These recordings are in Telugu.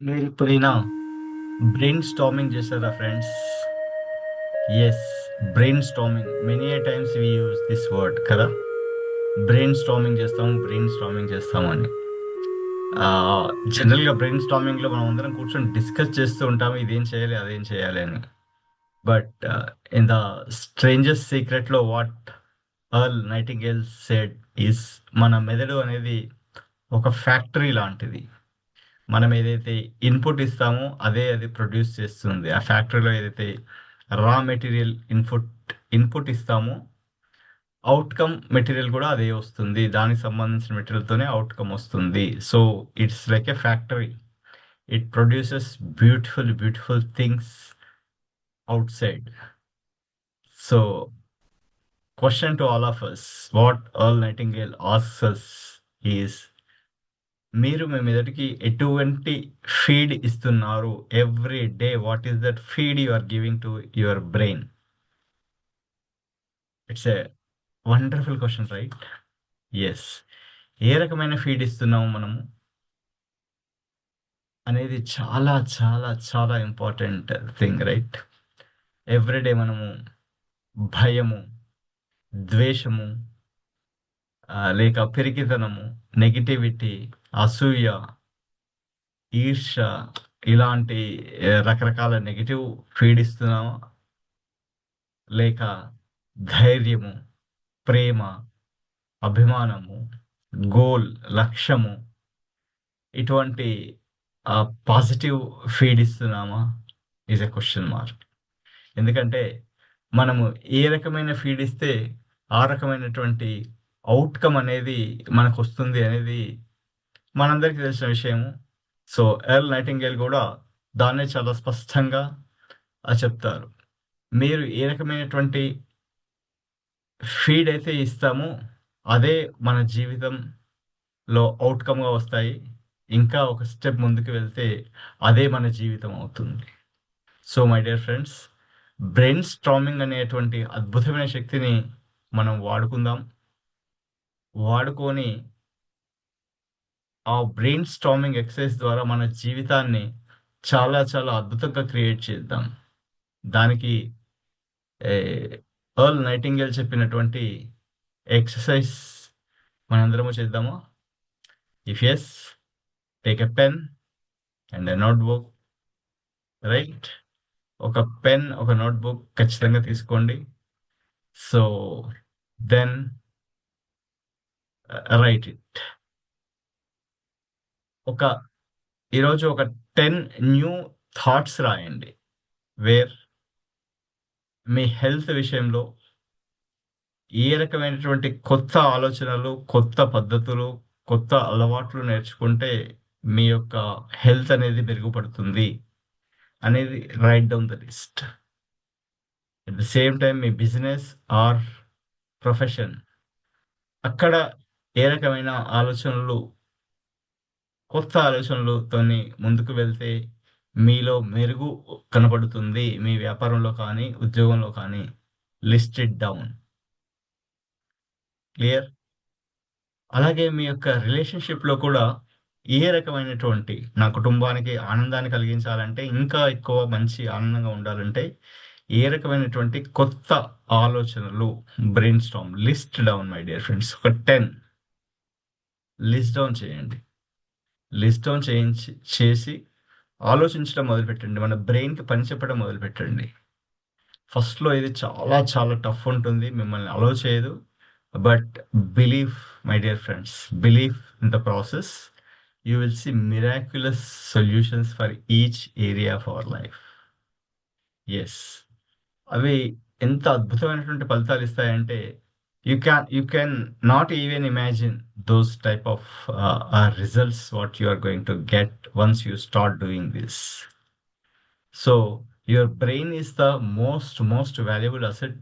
మీరు ఇప్పుడైనా బ్రెయిన్ స్టామింగ్ చేస్తారా friends yes brainstorming many a times we use this word కదా బ్రెయిన్ స్టామింగ్ చేస్తాము బ్రెయిన్ స్టామింగ్ చేస్తామని జనరల్గా బ్రెయిన్ స్టామింగ్లో మనం అందరం కూర్చొని డిస్కస్ చేస్తూ ఉంటాము ఇదేం చేయాలి అదేం చేయాలి అని. But in the strangest సీక్రెట్లో what Earl Nightingale said is మన మెదడు అనేది ఒక ఫ్యాక్టరీ లాంటిది. మనం ఏదైతే ఇన్పుట్ ఇస్తామో అదే అది ప్రొడ్యూస్ చేస్తుంది. ఆ ఫ్యాక్టరీలో ఏదైతే రా మెటీరియల్ ఇన్పుట్ ఇన్పుట్ ఇస్తామో అవుట్కమ్ మెటీరియల్ కూడా అదే వస్తుంది. దానికి సంబంధించిన మెటీరియల్తోనే అవుట్కమ్ వస్తుంది. So it's like a factory it produces beautiful beautiful things outside so question to all of us what all asks us is మీరు మీ మీదటికి ఎటువంటి ఫీడ్ ఇస్తున్నారు? Every day what is that feed you are giving to your brain it's a wonderful question right yes ఏ రకమైన ఫీడ్ ఇస్తున్నాము మనము? అనేది చాలా చాలా చాలా ఇంపార్టెంట్ థింగ్ రైట్ ఎవ్రీడే మనము భయము ద్వేషము లేక పెరిగితనము నెగిటివిటీ అసూయ ఈర్ష ఇలాంటి రకరకాల నెగిటివ్ ఫీడ్ ఇస్తున్నామా లేక ధైర్యము ప్రేమ అభిమానము గోల్ లక్ష్యము ఇటువంటి పాజిటివ్ ఫీడ్ ఇస్తున్నామా ఈజ్ ఎ క్వశ్చన్ మార్క్. ఎందుకంటే మనము ఏ రకమైన ఫీడ్ ఇస్తే ఆ రకమైనటువంటి అవుట్కమ్ అనేది మనకు వస్తుంది అనేది మనందరికీ తెలిసిన విషయము. సో ఎల్ నైటింగేల్ కూడా దాన్నే చాలా స్పష్టంగా చెప్తారు. మీరు ఏ రకమైనటువంటి ఫీడ్ అయితే ఇస్తామో అదే మన జీవితంలో అవుట్కమ్గా వస్తాయి. ఇంకా ఒక స్టెప్ ముందుకు వెళ్తే అదే మన జీవితం అవుతుంది. So my dear friends brainstorming అనేటువంటి అద్భుతమైన శక్తిని మనం వాడుకుందాం. వాడుకొని ఆ బ్రెయిన్ స్టామింగ్ ఎక్సర్సైజ్ ద్వారా మన జీవితాన్ని చాలా చాలా అద్భుతంగా క్రియేట్ చేద్దాం. దానికి ఎర్ల్ నైటింగేల్ చెప్పినటువంటి ఎక్సర్సైజ్ మనందరము చేద్దాము? If yes take a pen and a notebook right ఒక పెన్ ఒక నోట్బుక్ ఖచ్చితంగా తీసుకోండి. సో దెన్ రైట్ ఇట్ ఒక ఈరోజు ఒక టెన్ న్యూ థాట్స్ రాయండి. వేర్ మీ హెల్త్ విషయంలో ఏ రకమైనటువంటి కొత్త ఆలోచనలు కొత్త పద్ధతులు కొత్త అలవాట్లు నేర్చుకుంటే మీ యొక్క హెల్త్ అనేది మెరుగుపడుతుంది అనేది write down the list at the same time me business or profession. అక్కడ ఏ రకమైన ఆలోచనలు కొత్త ఆలోచనలతోని ముందుకు వెళ్తే మీలో మెరుగు కనబడుతుంది. మీ వ్యాపారంలో కానీ ఉద్యోగంలో కానీ. Listed down. క్లియర్? అలాగే మీ యొక్క రిలేషన్షిప్లో కూడా ఏ రకమైనటువంటి నా కుటుంబానికి ఆనందాన్ని కలిగించాలంటే ఇంకా ఎక్కువ మంచి ఆనందంగా ఉండాలంటే ఏ రకమైనటువంటి కొత్త ఆలోచనలు brainstorm list down my dear friends ఒక టెన్ లిస్ట్ డౌన్ చేయండి. లిస్ట్ డౌన్ చేయించి చేసి ఆలోచించడం మొదలుపెట్టండి. మన బ్రెయిన్కి పని చెప్పడం మొదలుపెట్టండి. ఫస్ట్లో ఇది చాలా చాలా టఫ్ ఉంటుంది. మిమ్మల్ని అలో చేయదు. But believe my dear friends believe in the process you will see miraculous solutions for each area of our life yes అవి ఎంత అద్భుతమైనటువంటి ఫలితాలు ఇస్తాయంటే you can you can not even imagine those type of results what you are going to get once you start doing this so your brain is the most most valuable asset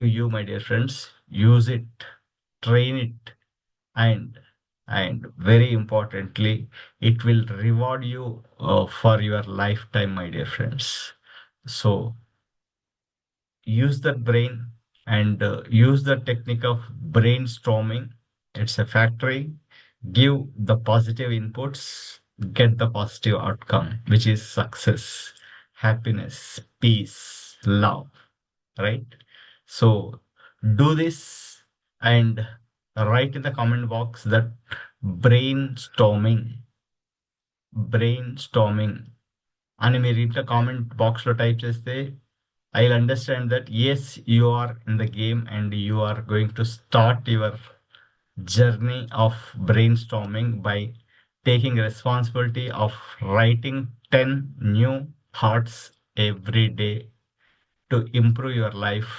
to you my dear friends use it train it and and very importantly it will reward you for your life time my dear friends so use that brain and uh, use the technique of brainstorming. It's a factory. Give the positive inputs, get the positive outcome, which is success, happiness, peace, love, right? So do this and write in the comment box that brainstorming brainstorming అని మీరు ఇంట్లో కామెంట్ బాక్స్లో టైప్ చేస్తే I'll understand that yes, you are in the game and you are going to start your journey of brainstorming by taking responsibility of writing 10 new thoughts every day to improve your life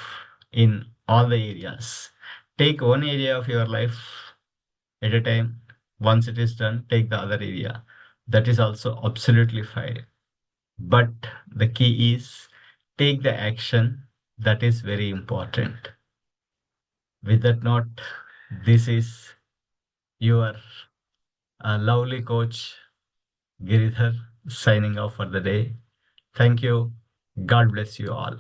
in all the areas. Take one area of your life at a time. Once it is done, take the other area. That is also absolutely fine. But the key is take the action. That is very important. With that note, this is your uh, lovely coach Giridhar signing off for the day. Thank you. God bless you all.